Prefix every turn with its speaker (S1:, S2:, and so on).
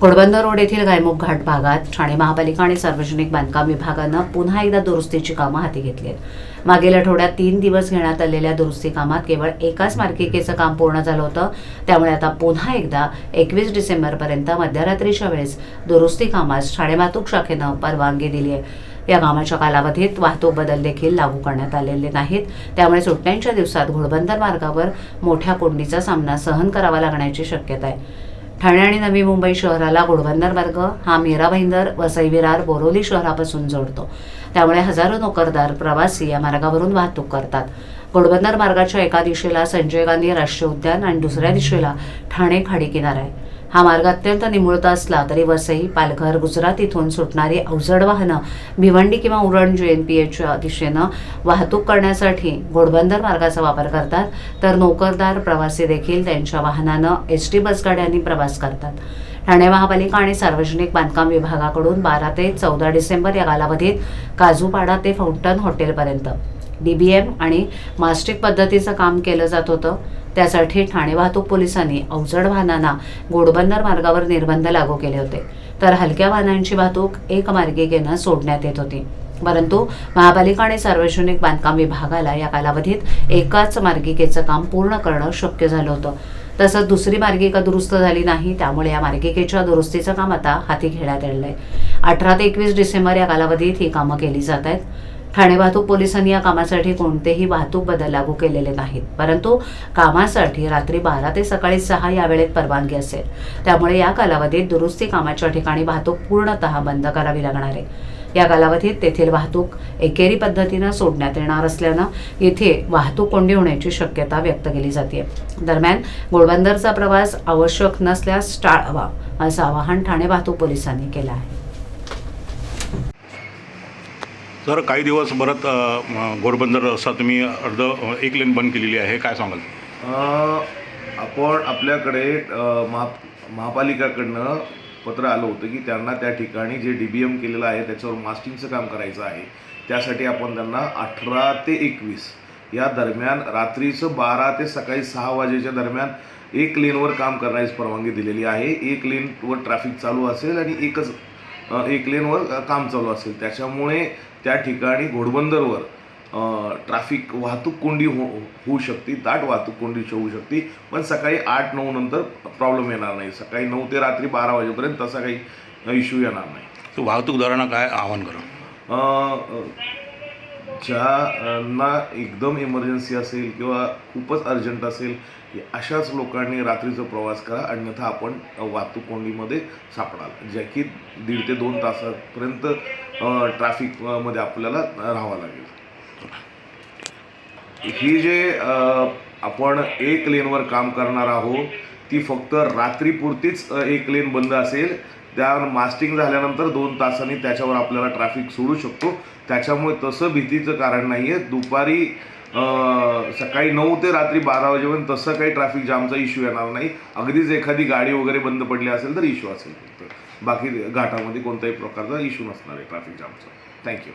S1: Ghodbunder road येथील गायमुख घाट भागात ठाणे महापालिका आणि सार्वजनिक बांधकाम विभागानं पुन्हा एकदा दुरुस्तीची कामं हाती घेतली आहेत. मागील आठवड्यात तीन दिवस घेण्यात आलेल्या दुरुस्ती कामात केवळ एकाच मार्गिकेचं काम पूर्ण झालं होतं. त्यामुळे आता पुन्हा एकदा एकवीस डिसेंबरपर्यंत मध्यरात्रीच्या वेळेस दुरुस्ती कामास ठाणे वाहतूक शाखेनं परवानगी दिली आहे. या कामाच्या कालावधीत वाहतूक बदल देखील लागू करण्यात आलेले नाहीत. त्यामुळे सुट्ट्यांच्या दिवसात घोडबंदर मार्गावर मोठ्या कोंडीचा सामना सहन करावा लागण्याची शक्यता आहे. ठाणे आणि नवी मुंबई शहराला घोडबंदर मार्ग हा मीरा भाईंदर वसई विरार बोरोली शहरापासून जोडतो. त्यामुळे हजारो नोकरदार प्रवासी या मार्गावरून वाहतूक करतात. घोडबंदर मार्गाच्या एका दिशेला संजय गांधी राष्ट्रीय उद्यान आणि दुसऱ्या दिशेला ठाणे खाडी किनारा आहे. हा मार्ग अत्यंत निमुळता असला तरी वसई पालघर गुजरात इथून सुटणारी अवजड वाहनं भिवंडी किंवा उरण जेएनपीएच्या दिशेनं वाहतूक करण्यासाठी घोडबंदर मार्गाचा वापर करतात तर नोकरदार प्रवासी देखील त्यांच्या वाहनानं एस टी बसगाड्यांनी प्रवास करतात. ठाणे महापालिका आणि सार्वजनिक बांधकाम विभागाकडून बारा ते चौदा डिसेंबर या कालावधीत काजूपाडा ते फाउंटन हॉटेलपर्यंत. डीबीएम आणि मास्टिक पद्धतीचं काम केलं जात होतं. त्यासाठी ठाणे वाहतूक पोलिसांनी अवजड वाहनांना घोडबंदर मार्गावर निर्बंध लागू केले होते. तर हलक्या वाहनांची वाहतूक एक मार्गिकेनं सोडण्यात येत होती. परंतु महापालिका आणि सार्वजनिक बांधकाम विभागाला या कालावधीत एकाच मार्गिकेचं काम पूर्ण करणं शक्य झालं होतं. तसंच दुसरी मार्गिका दुरुस्त झाली नाही त्यामुळे या मार्गिकेच्या दुरुस्तीचं काम आता हाती घेण्यात आलेलं आहे. अठरा ते एकवीस डिसेंबर या कालावधीत ही कामं केली जात आहेत. ठाणे वाहतूक पोलिसांनी या कामासाठी कोणतेही वाहतूक बदल लागू केलेले नाहीत. परंतु कामासाठी रात्री बारा ते सकाळी सहा या वेळेत परवानगी असेल. त्यामुळे या कालावधीत दुरुस्ती कामाच्या ठिकाणी वाहतूक पूर्णतः बंद करावी लागणार आहे. या कालावधीत तेथील वाहतूक एकेरी पद्धतीनं सोडण्यात येणार असल्यानं येथे वाहतूक कोंडी होण्याची शक्यता व्यक्त केली जाते दरम्यान घोडबंदरचा प्रवास आवश्यक नसल्यास टाळावा असं आवाहन ठाणे वाहतूक पोलिसांनी केलं आहे.
S2: सर काही दिवस परत घोडबंदर रस्ता तुम्ही अर्ध एक लेन बंद केलेली आहे काय सांगाल?
S3: आपण आपल्याकडे महा महापालिकाकडनं पत्र आलं होतं की त्यांना त्या ठिकाणी जे डी बी एम केलेलं आहे त्याच्यावर मास्टिंगचं काम करायचं आहे. त्यासाठी आपण त्यांना अठरा ते एकवीस या दरम्यान रात्रीचं बारा ते सकाळी सहा वाजेच्या दरम्यान एक लेनवर काम करण्याची परवानगी दिलेली आहे. एक लेनवर ट्रॅफिक चालू असेल आणि एकच एक लेनवर काम चालू असेल. त्याच्यामुळे त्या ठिकाणी घोडबंदरवर ट्रॅफिक वाहतूक कोंडी हो होऊ शकते दाट वाहतूक कोंडी होऊ शकते. पण सकाळी आठ नऊ नंतर प्रॉब्लेम येणार नाही. सकाळी नऊ ते रात्री बारा वाजेपर्यंत तसा काही इश्यू येणार नाही.
S2: तर वाहतूकदारांना काय आवाहन करा?
S3: ज्यांना एकदम इमर्जन्सी असेल किंवा खूपच अर्जंट असेल अशाच लोकांनी रात्रीचा प्रवास करा. अन्यथा आपण वाहतूक कोंडीमध्ये सापडाल. ज्या की दीड ते दोन तासापर्यंत ट्रॅफिकमध्ये आपल्याला राहावं लागेल. ही जे आपण एक लेनवर काम करणार आहोत ती फक्त रात्रीपुरतीच एक लेन बंद असेल. त्या मास्टिंग झाल्यानंतर दोन तासांनी त्याच्यावर आपल्याला ट्रॅफिक सोडू शकतो. त्याच्यामुळे तसं भीतीचं कारण नाही आहे दुपारी सकाळी नऊ ते रात्री बारा वाजेपर्यंत तसं काही ट्रॅफिक जामचा इश्यू येणार नाही. अगदीच एखादी गाडी वगैरे बंद पडली असेल तर इश्यू असेल. फक्त बाकी घाटामध्ये कोणत्याही प्रकारचा इश्यू नसणार आहे ट्रॅफिक जामचा. थँक्यू